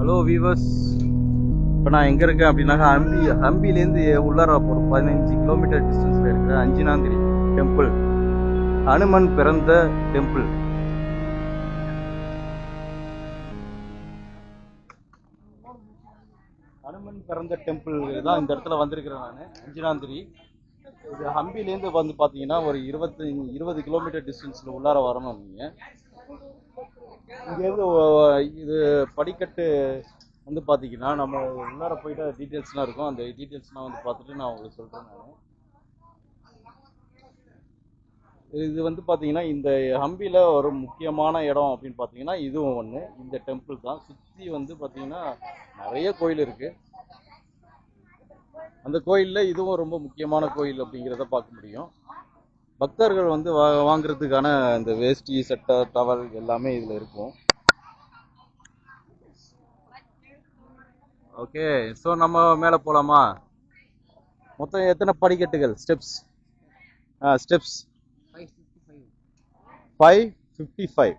Hello viewers இப்போ நான் எங்கே இருக்கேன் அப்படின்னாக்கா ஹம்பி ஹம்பிலேருந்து உள்ளார போகிறோம் பதினஞ்சு கிலோமீட்டர் டிஸ்டன்ஸில் இருக்கிற அஞ்சினாந்திரி டெம்பிள் அனுமன் பிறந்த டெம்பிள் அனுமன் பிறந்த டெம்பிள் தான் இந்த இடத்துல வந்திருக்கிறேன் நான். அஞ்சினாந்திரி. இது ஹம்பிலேருந்து வந்து பார்த்தீங்கன்னா ஒரு இருபத்தி இருபது கிலோமீட்டர் டிஸ்டன்ஸில் உள்ளார வரணும் நீங்கள் இங்கேருந்து இது படிக்கட்டு வந்து பார்த்தீங்கன்னா நம்ம உள்ளார போயிட்டு டீட்டெயில்ஸ்லாம் இருக்கும். அந்த டீட்டெயில்ஸ்லாம் வந்து பார்த்துட்டு நான் உங்களுக்கு சொல்கிறேன் நான். இது வந்து பார்த்தீங்கன்னா இந்த ஹம்பியில் ஒரு முக்கியமான இடம் அப்படின்னு பார்த்தீங்கன்னா இதுவும் ஒன்று இந்த டெம்பிள் தான். சுற்றி வந்து பார்த்தீங்கன்னா நிறைய கோயில் இருக்குது அந்த கோயிலில் இதுவும் ரொம்ப முக்கியமான கோயில் அப்படிங்கிறத பார்க்க முடியும். பக்தர்கள் வந்து வா வாங்குறதுக்கான இந்த வேஷ்டி சட்டை டவல் எல்லாமே இதில் இருக்கும். ஓகே ஸோ நம்ம மேலே போகலாமா மொத்தம் எத்தனை படிக்கட்டுகள்? ஸ்டெப்ஸ் ஆ ஸ்டெப்ஸ் ஃபைவ் ஃபிஃப்டி ஃபைவ்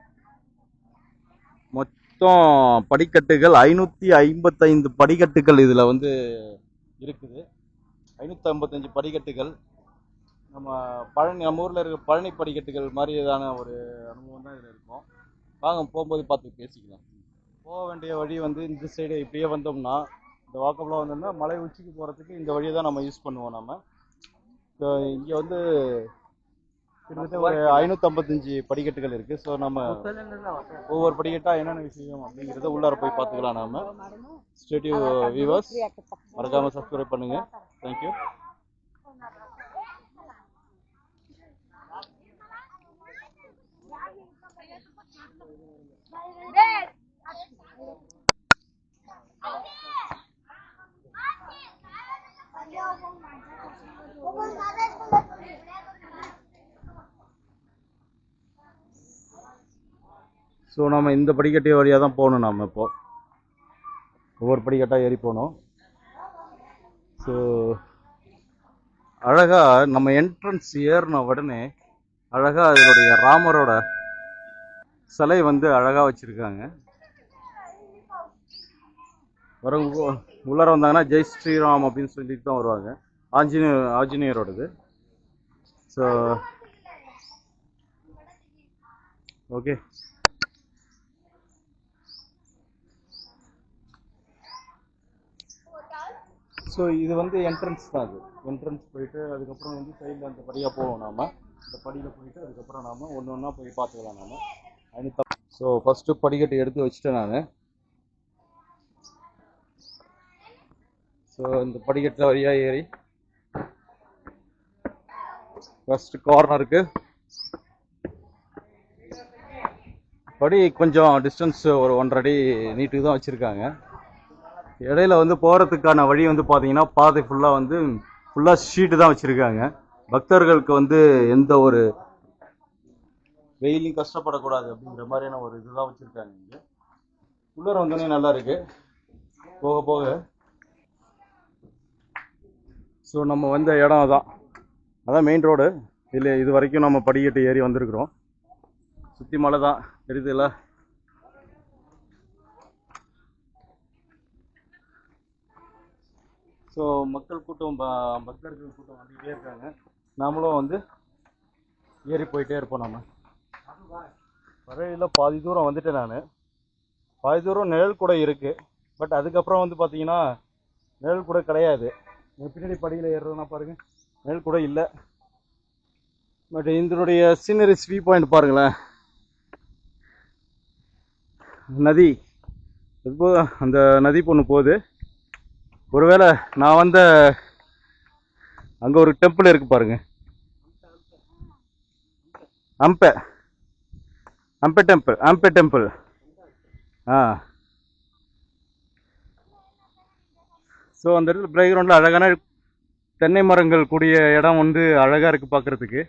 மொத்தம் படிக்கட்டுகள் ஐநூற்றி ஐம்பத்தைந்து படிக்கட்டுகள் இதில் வந்து இருக்குது. ஐநூற்றி ஐம்பத்தஞ்சு படிக்கட்டுகள். நம்ம பழனி நம்ம ஊரில் இருக்க பழனி படிக்கட்டுகள் மாதிரியான ஒரு அனுபவம் தான் இதில் இருக்கும். வாங்க போகும்போது பார்த்து பேசிக்கலாம். போக வேண்டிய வழி வந்து இந்த சைடு இப்படியே வந்தோம்னா இந்த வாக்கப்பில் வந்தோம்னா மலை உச்சிக்கு போகிறதுக்கு இந்த வழியை தான் நம்ம யூஸ் பண்ணுவோம் நம்ம ஸோ இங்கே வந்து கிட்டத்தட்ட ஒரு ஐநூற்றம்பத்தஞ்சு படிக்கட்டுகள் இருக்குது ஸோ நம்ம ஒவ்வொரு படிக்கட்டாக என்னென்ன விஷயம் அப்படிங்கிறத உள்ளார போய் பார்த்துக்கலாம் நாம. ஸ்டேடியூ வியூவர்ஸ் மறக்காமல் சப்ஸ்கிரைப் பண்ணுங்கள் தேங்க்யூ ஸோ நம்ம இந்த படிக்கட்டு வழியாக தான் போகணும் நாம் இப்போ. ஒவ்வொரு படிக்கட்டாக ஏறி போகணும். ஸோ அழகாக நம்ம என்ட்ரன்ஸ் ஏறின உடனே அழகாக அதனுடைய ராமரோட சிலை வந்து அழகாக வச்சுருக்காங்க. வரவங்க உள்ளார வந்தாங்கன்னா ஜெய் ஸ்ரீராம் அப்படின்னு சொல்லிட்டு தான் வருவாங்க. ஆஞ்சநேயர் ஆஞ்சநேயரோடது. ஸோ ஓகே ஸோ இது வந்து என்ட்ரன்ஸ் தான் அது. என்ட்ரன்ஸ் போயிட்டு அதுக்கப்புறம் வந்து சைடில் அந்த படியாக போவோம் நாம. இந்த படியில் போயிட்டு அதுக்கப்புறம் நாம ஒன்று ஒன்றா போய் பார்த்துக்கலாம் நாம. ஐநூற்றி ஸோ ஃபஸ்ட்டு படிக்கட்டு எடுத்து வச்சுட்டேன் நான். ஸோ இந்த படிக்கட்டில் வழியாக ஏறி ஃபர்ஸ்ட் கார்னருக்கு படி கொஞ்சம் டிஸ்டன்ஸ் ஒரு ஒன்றரை அடி நீட்டுக்கு தான் வச்சுருக்காங்க. இடையில வந்து போகிறதுக்கான வழி வந்து பார்த்தீங்கன்னா பாதை ஃபுல்லாக வந்து ஃபுல்லாக ஷீட்டு தான் வச்சுருக்காங்க. பக்தர்களுக்கு வந்து எந்த ஒரு வெயிலையும் கஷ்டப்படக்கூடாது அப்படிங்கிற மாதிரியான ஒரு இதுதான் வச்சுருக்காங்க இங்கே. உள்ளார வந்தோடனே நல்லா இருக்குது போக போக ஸோ நம்ம வந்த இடம் அதான். அதான் மெயின் ரோடு இல்லை இது வரைக்கும் நம்ம படிக்கட்டு ஏறி வந்திருக்கிறோம். சுற்றி மலை தான். தெரியுதுல்ல ஸோ மக்கள் கூட்டம் ப- பக்தர்கள் கூட்டம் வந்துகிட்டே இருக்காங்க. நாமளும் வந்து ஏறி போயிட்டே இருப்போம் நம்ம வரையில் பாதி தூரம் வந்துட்டேன் நான். பாதி தூரம் நிழல் கூட இருக்குது பட் அதுக்கப்புறம் வந்து பார்த்தீங்கன்னா நிழல் கூட கிடையாது. பின்னாடி படியில் ஏறுறதுனா பாருங்க. மேல் கூட இல்லை. பட் இதனுடைய சீனரிஸ் வியூ பாயிண்ட் பாருங்களேன். நதி. இப்போ அந்த நதி பொண்ணு போகுது? ஒருவேளை நான் வந்த அங்கே ஒரு டெம்பிள் இருக்கு பாருங்க. அம்பை. அம்பை டெம்பிள் அம்பை டெம்பிள் ஆ. ஸோ அந்த இடத்துல பிளேகிரவுண்டில் அழகான தென்னை மரங்கள் கூடிய இடம் வந்து அழகாக இருக்குது பார்க்குறதுக்கு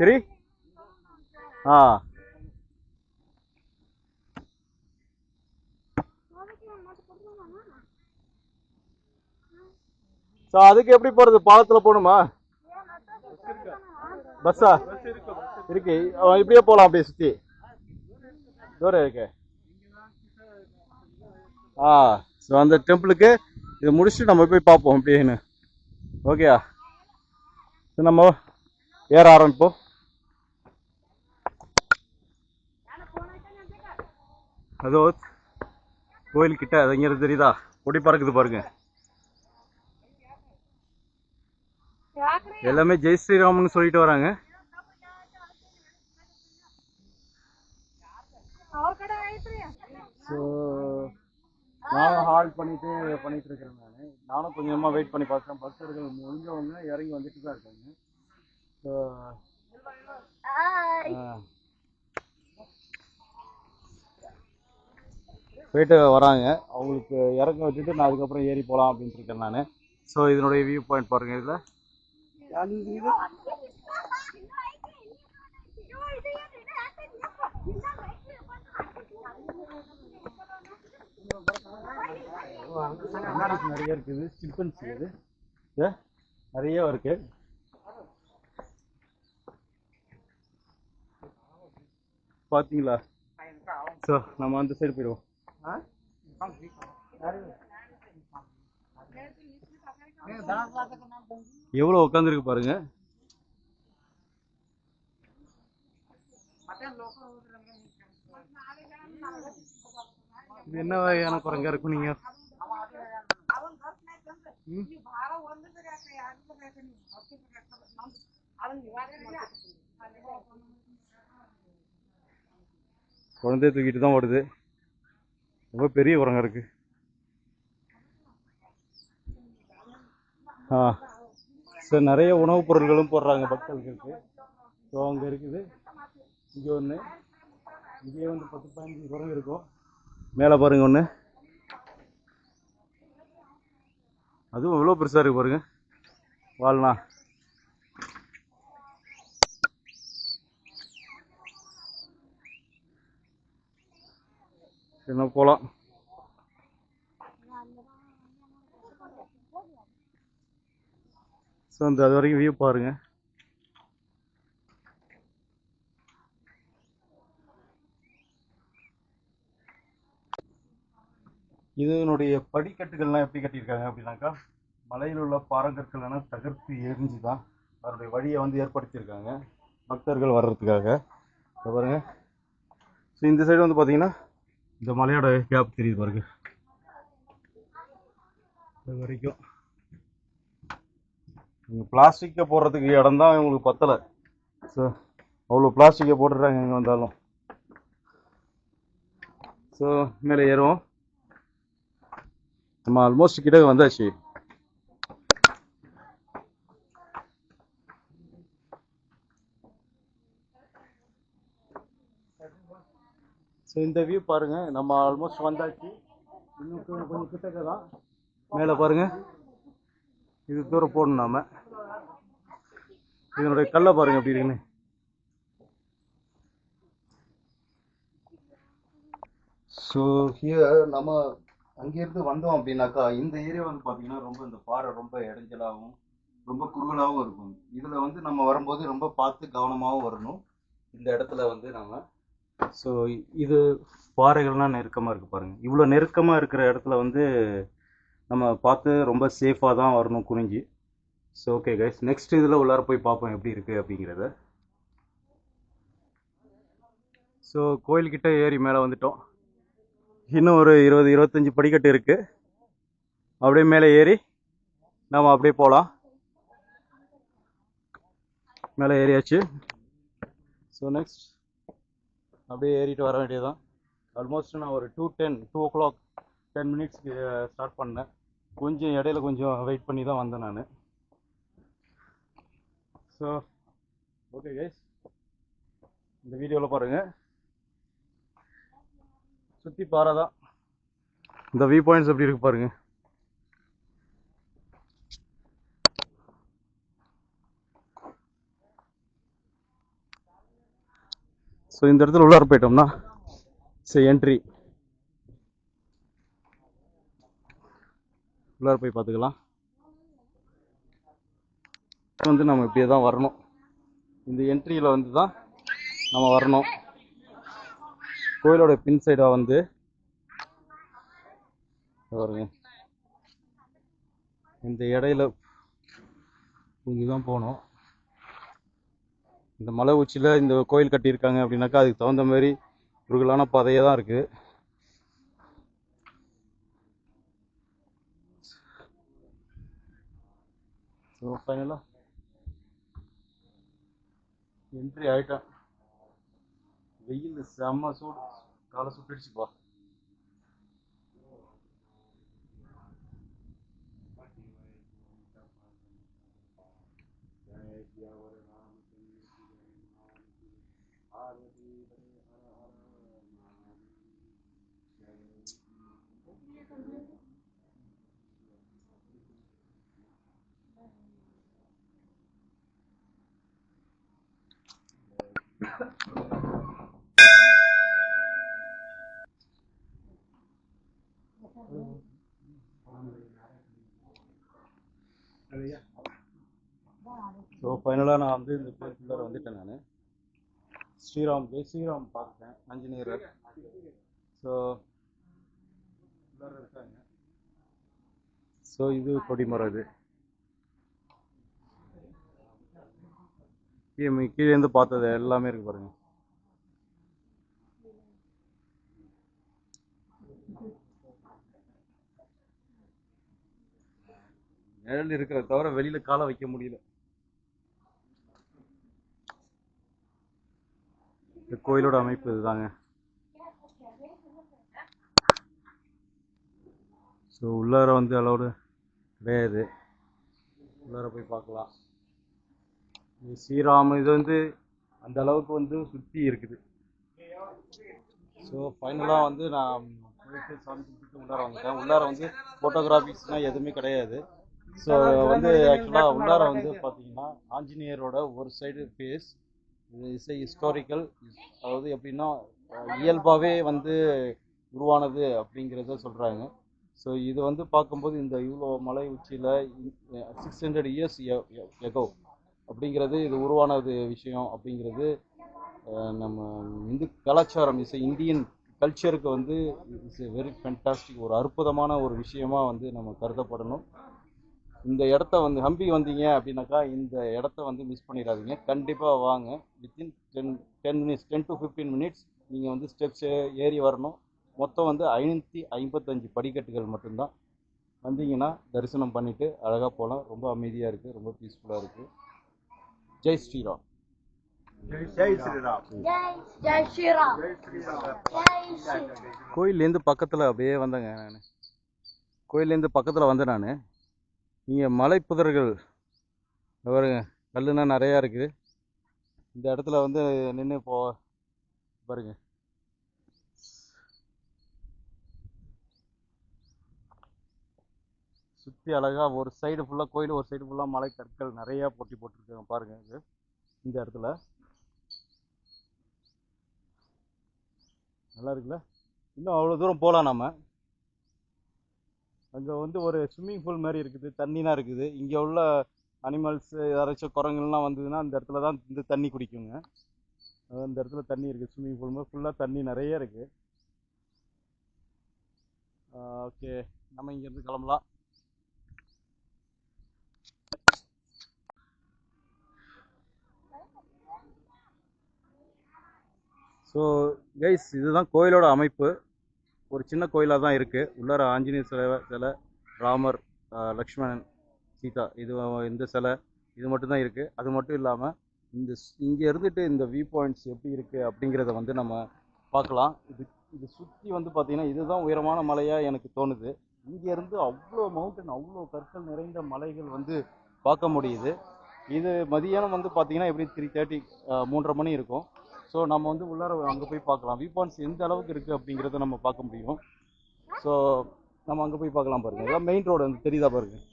சரி? ஆ. ஸோ அதுக்கு எப்படி போகிறது பாலத்தில் போகணுமா? பஸ்ஸா? இருக்கு. இப்படியே போகலாம் அப்படியே சுற்றி தூரம் இருக்கு. ஆ ஸோ அந்த டெம்பிளுக்கு இதை முடிச்சுட்டு நம்ம போய் பார்ப்போம் அப்படின்னு. ஓகேயா ஸோ நம்ம ஏற ஆரம்பிப்போம். அதோ கோயில் கிட்ட அது இங்க தெரியுதா? கொடி பறக்குது பாருங்க. எல்லாமே ஜெய் ஸ்ரீராம்னு சொல்லிட்டு வராங்க. ஸோ நானும் ஹால்ட் பண்ணிட்டு பண்ணிட்டு இருக்கிறேன் நான். நானும் கொஞ்சமாக வெயிட் பண்ணி பார்த்தேன் பக்தர்கள் முடிஞ்சவங்க இறங்கி வந்துட்டு தான் இருக்காங்க. ஸோ போயிட்டு வராங்க. அவங்களுக்கு இறங்க வச்சுட்டு நான் அதுக்கப்புறம் ஏறி போகலாம் அப்படின்ட்டு இருக்கேன் நான். ஸோ இதனுடைய வியூ பாயிண்ட் பாருங்க இதில். நிறைய இருக்குது. சிம்பன்ஸ் இது. ஏ, நிறைய இருக்கு. பாத்தீங்களா? ஸோ நம்ம அந்த சைடு போயிடுவோம். எவ்வளோ உட்காந்துருக்கு பாருங்க. இது என்ன வகையான குரங்கா இருக்கும் நீங்க? குழந்தைய தூக்கிட்டு தான் ஓடுது. ரொம்ப பெரிய குரங்கா இருக்கு. ஆ. ஸோ நிறைய உணவுப் பொருட்களும் போடுறாங்க பக்தர்களுக்கு. ஸோ அங்கே இருக்குது. இங்கே ஒன்று இங்கேயே வந்து பத்து பதினஞ்சு குரங்கு இருக்கும். மேலே பாருங்க ஒன்று அதுவும் எவ்வளோ பெருசாக இருக்கு பாருங்க. வாழ்னா என்ன போகலாம் ஸோ அந்த அது வரைக்கும் வியூ பாருங்கள் இதனுடைய படிக்கட்டுகள்லாம் எப்படி கட்டியிருக்காங்க அப்படின்னாக்கா மலையில் உள்ள பாறங்கற்கள் எல்லாம் தகர்த்து எரிஞ்சு தான் அதனுடைய வழியை வந்து ஏற்படுத்தியிருக்காங்க. பக்தர்கள் வர்றதுக்காக. பாருங்கள் பாருங்க. ஸோ இந்த சைடு வந்து பார்த்தீங்கன்னா இந்த மலையோட கேப் தெரியுது பாருங்க. இது வரைக்கும். இங்கே பிளாஸ்டிக்கை போடுறதுக்கு இடம் தான் இவங்களுக்கு பத்தலை. ஸோ அவ்வளோ பிளாஸ்டிக்கை போட்டுடுறாங்க எங்கே வந்தாலும். ஸோ மேலே ஏறுவோம். நம்ம ஆல்மோஸ்ட் கிட்ட வந்தாச்சு. ஸோ இந்த வியூ பாருங்க நம்ம ஆல்மோஸ்ட் வந்தாச்சு. இன்னும் கொஞ்சம் கிட்டக்க தான். மேலே பாருங்க. இது தூரம் போடணும் நாம. இதனுடைய கல்லை பாருங்க எப்படி இருக்குன்னு. ஸோ ஹியர் நம்ம அங்கேருந்து வந்தோம் அப்படின்னாக்கா இந்த ஏரியா வந்து பார்த்தீங்கன்னா ரொம்ப இந்த பாறை ரொம்ப இடைஞ்சலாகவும் ரொம்ப குறுகலாகவும் இருக்கும். இதில் வந்து நம்ம வரும்போது ரொம்ப பார்த்து கவனமாகவும் வரணும். இந்த இடத்துல வந்து நம்ம ஸோ இது பாறைகள்லாம் நெருக்கமாக இருக்குது பாருங்கள் இவ்வளோ நெருக்கமாக இருக்கிற இடத்துல வந்து நம்ம பார்த்து ரொம்ப சேஃபாக தான் வரணும் குறிஞ்சி. ஸோ ஓகே கைஸ் நெக்ஸ்ட் இதில் உள்ளார போய் பார்ப்போம் எப்படி இருக்குது அப்படிங்கிறத. ஸோ கோயில்கிட்ட ஏறி மேலே வந்துட்டோம். இன்னும் ஒரு இருபது இருபத்தஞ்சி படிக்கட்டு இருக்குது அப்படியே மேலே ஏறி நம்ம அப்படியே போகலாம் மேலே ஏறியாச்சு. ஸோ நெக்ஸ்ட் அப்படியே ஏறிட்டு வர வேண்டியதுதான். ஆல்மோஸ்ட் நான் ஒரு two ten two o'clock ten மினிட்ஸ்க்கு ஸ்டார்ட் பண்ணேன். கொஞ்சம் இடையில கொஞ்சம் வெயிட் பண்ணி தான் வந்தேன் நான். ஸோ ஓகே கைஸ் இந்த வீடியோவில் பாருங்கள் சுற்றி பாறை தான். இந்த வியூ பாயிண்ட்ஸ் எப்படி இருக்கு பாருங்க. ஸோ இந்த இடத்துல உள்ளார போயிட்டோம்னா சரி என்ட்ரி உள்ளார போய் பார்த்துக்கலாம். வந்து நம்ம இப்படியே தான் வரணும். இந்த என்ட்ரியில் வந்து தான் நம்ம வரணும். கோயிலோட பின் சைடாக வந்து பாருங்க. இந்த இடையில இங்கே தான் போகணும் இந்த மலை உச்சியில் இந்த கோயில் கட்டியிருக்காங்க அப்படின்னாக்கா அதுக்கு தகுந்த மாதிரி குறுகலான பாதையே தான் இருக்குது ஸோ ஃபைனலாக என்ட்ரி ஆகிட்டேன் வெயில் செம்ம சூடு காலை சுட்டுடுச்சுப்பா ஸோ ஃபைனலாக நான் வந்து இந்த கோயிலுக்குள்ளார வந்துட்டேன் நான். ஸ்ரீராம் ஜெய் ஸ்ரீராம் பார்த்தேன் ஆஞ்சநேயர். ஸோ இருக்காங்க ஸோ இது கொடிமரம் இது. கீழே கீழேருந்து பார்த்தது எல்லாமே இருக்கு பாருங்க. நிழல் இருக்கிறத தவிர வெளியில காலை வைக்க முடியல. இந்த கோயிலோட அமைப்பு இதுதாங்க. ஸோ உள்ளார வந்து அலோடு கிடையாது. உள்ளார போய் பார்க்கலாம். இது ஸ்ரீராம இது வந்து அந்த அளவுக்கு வந்து சுற்றி இருக்குது. ஸோ ஃபைனலாக வந்து நான் போயிட்டு சாமி கும்பிட்டு உள்ளார வந்துட்டேன். உள்ளார வந்து ஃபோட்டோகிராஃபிக்ஸ்னால் எதுவுமே கிடையாது. ஸோ வந்து ஆக்சுவலாக உள்ளார வந்து பார்த்தீங்கன்னா ஆஞ்சநேயரோட ஒரு சைடு ஃபேஸ் இசை ஹிஸ்டாரிக்கல் அதாவது எப்படின்னா இயல்பாகவே வந்து உருவானது அப்படிங்கிறத சொல்கிறாங்க ஸோ இது வந்து பார்க்கும்போது இந்த இவ்வளோ மலை உச்சியில் சிக்ஸ் ஹண்ட்ரட் இயர்ஸ் எகோ அப்படிங்கிறது இது உருவானது விஷயம் அப்படிங்கிறது நம்ம இந்து கலாச்சாரம் இசை இந்தியன் கல்ச்சருக்கு வந்து இட்ஸ் எ வெரி ஃபென்டாஸ்டிக் ஒரு அற்புதமான ஒரு விஷயமா வந்து நம்ம கருதப்படணும். இந்த இடத்த வந்து ஹம்பி வந்தீங்க அப்படின்னாக்கா இந்த இடத்த வந்து மிஸ் பண்ணிடாதீங்க. கண்டிப்பாக வாங்க. Within ten ten minutes ten to fifteen minutes நீங்கள் வந்து ஸ்டெப்ஸ் ஏறி வரணும். மொத்தம் வந்து ஐநூற்றி ஐம்பத்தஞ்சு படிக்கட்டுகள் மட்டும்தான். வந்தீங்கன்னா தரிசனம் பண்ணிவிட்டு அழகாக போகலாம் ரொம்ப அமைதியாக இருக்குது ரொம்ப பீஸ்ஃபுல்லாக இருக்குது ஜெய் ஸ்ரீராம். ஜெய் ஸ்ரீராம். ஜெய் ஜெய் ஸ்ரீராம். ஜெய் ஸ்ரீராம். ஜெய் ஸ்ரீ கோயிலேருந்து பக்கத்தில் அப்படியே வந்தேங்க நான். கோயிலேருந்து பக்கத்தில் வந்தேன் நான். இங்கே மலைப்புதர்கள் புதர்கள். பாருங்க கல்லுனா நிறையா இருக்குது இந்த இடத்துல வந்து நின்று போ பாருங்க. சுற்றி அழகாக ஒரு சைடு ஃபுல்லாக கோயில் ஒரு சைடு ஃபுல்லாக மலை கற்கள் நிறையா போட்டி போட்டிருக்காங்க பாருங்க. இது இந்த இடத்துல. நல்லா இருக்குல்ல? இன்னும் அவ்வளோ தூரம் போகலாம் நம்ம அங்கே வந்து ஒரு ஸ்விம்மிங் பூல் மாதிரி இருக்குது தண்ணிலாம் இருக்குது. இங்கே உள்ள அனிமல்ஸ் யாராச்சும் குரங்குலாம் வந்ததுன்னா அந்த இடத்துல தான் இந்த தண்ணி குடிக்குங்க. அந்த இடத்துல தண்ணி இருக்குது ஸ்விம்மிங் பூல் மாதிரி. ஃபுல்லாக தண்ணி நிறைய இருக்குது ஓகே நம்ம இங்கேருந்து கிளம்பலாம். ஸோ கைஸ் இதுதான் கோயிலோட அமைப்பு. ஒரு சின்ன கோயிலாக தான் இருக்குது உள்ளார ஆஞ்சநேயர் சிலை சிலை ராமர் லக்ஷ்மணன் சீதா இது இந்த சிலை இது மட்டும்தான் இருக்குது அது மட்டும் இல்லாமல் இந்த இங்கே இருந்துட்டு இந்த வியூ பாயிண்ட்ஸ் எப்படி இருக்குது அப்படிங்கிறத வந்து நம்ம பார்க்கலாம். இது இது சுற்றி வந்து பார்த்திங்கன்னா இதுதான் உயரமான மலையாக எனக்கு தோணுது. இங்கேருந்து அவ்வளோ மவுண்டன் அவ்வளோ கற்கள் நிறைந்த மலைகள் வந்து பார்க்க முடியுது. இது மதியானம் வந்து பார்த்திங்கன்னா எப்படி த்ரீ தேர்ட்டி மூன்றரை மணி இருக்கும். ஸோ நம்ம வந்து உள்ளார அங்கே போய் பார்க்கலாம். வியூ பாயிண்ட்ஸ் எந்த அளவுக்கு இருக்குது அப்படிங்கிறத நம்ம பார்க்க முடியும். ஸோ நம்ம அங்கே போய் பார்க்கலாம் பாருங்கள் இதான் மெயின் ரோடு அந்த தெரியுதா பாருங்கள்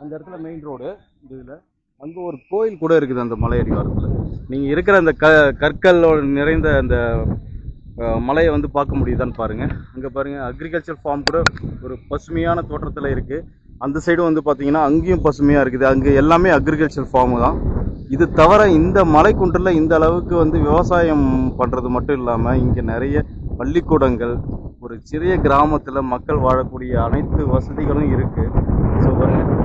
அந்த இடத்துல மெயின் ரோடு இந்த இதில். அங்கே ஒரு கோயில் கூட இருக்குது அந்த மலை அடிவாரத்தில். நீங்கள் இருக்கிற அந்த க கற்களோட நிறைந்த அந்த மலையை வந்து பார்க்க முடியுதான்னு பாருங்கள் அங்கே பாருங்கள் அக்ரிகல்ச்சர் ஃபார்ம் கூட ஒரு பசுமையான தோற்றத்தில் இருக்குது அந்த சைடு வந்து பார்த்தீங்கன்னா அங்கேயும் பசுமையாக இருக்குது. அங்கே எல்லாமே அக்ரிகல்ச்சர் ஃபார்மு தான். இது தவிர இந்த மலைக்குன்றில் இந்த அளவுக்கு வந்து விவசாயம் பண்ணுறது மட்டும் இல்லாமல் இங்கே நிறைய பள்ளிக்கூடங்கள் ஒரு சிறிய கிராமத்தில் மக்கள் வாழக்கூடிய அனைத்து வசதிகளும் இருக்குது ஸோ அவங்களுக்கு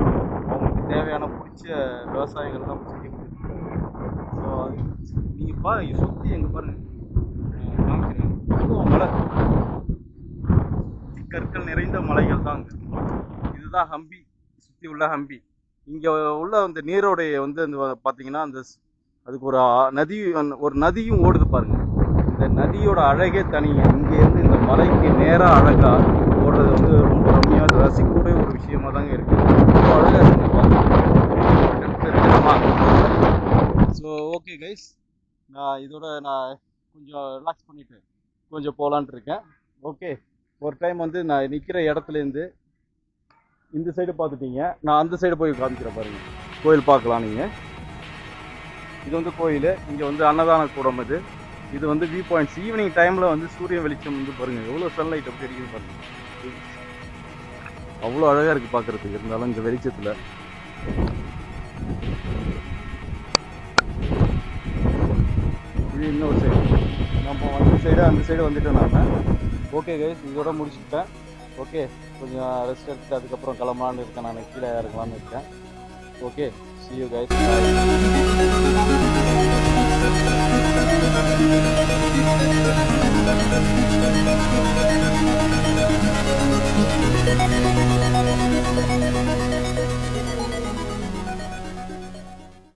தேவையான பிடிச்ச விவசாயங்கள் தான் செஞ்சு ஸோ நீங்கள் பா சுற்றி எங்கள் பாருங்க காமிக்கிறேன். மலை. கற்கள் நிறைந்த மலைகள் தான் இதுதான் ஹம்பி சுற்றி உள்ள ஹம்பி. இங்கே உள்ள அந்த நீரோடைய வந்து அந்த பார்த்தீங்கன்னா அந்த அதுக்கு ஒரு நதி ஒரு நதியும் ஓடுது பாருங்க. இந்த நதியோட அழகே தனிங்க இங்கேருந்து இந்த மலைக்கு நேராக அழகா ஓடுறது வந்து ரொம்ப ரம்மியாக ரசிக்கக்கூடிய ஒரு விஷயமா தாங்க இருக்கு. ரொம்ப அழகாக இருக்குங்க பார்க்க ஸோ ஓகே கைஸ் நான் இதோட நான் கொஞ்சம் ரிலாக்ஸ் பண்ணிட்டு கொஞ்சம் போகலான்ட்டு இருக்கேன். ஓகே ஒரு டைம் வந்து நான் நிற்கிற இடத்துலேருந்து இந்த சைடு பார்த்துட்டீங்க. நான் அந்த சைடு போய் காமிக்கிறேன் பாருங்க. கோயில் பார்க்கலாம் நீங்கள் இது வந்து கோயில். இங்கே வந்து அன்னதான கூடம் இது இது வந்து வியூ பாயிண்ட்ஸ் ஈவினிங் டைமில் வந்து சூரியன் வெளிச்சம் வந்து பாருங்க. எவ்வளோ சன்லைட் அப்படி அடிக்குது பாருங்க. அவ்வளோ அழகாக இருக்குது பார்க்குறதுக்கு. இருந்தாலும் இந்த வெளிச்சத்தில். இது இன்னொரு சைடு நம்ம வந்து சைடு அந்த சைடு வந்துட்டேன் நான் ஓகே கைஸ் இதோட முடிச்சுட்டேன் ஓகே கொஞ்சம் ரெஸ்ட் எடுத்துட்டு அதுக்கப்புறம் கிளம்பலான்னு இருக்கேன். நான் கீழே இறங்கலான்னு இருக்கேன். Okay see you guys. Bye.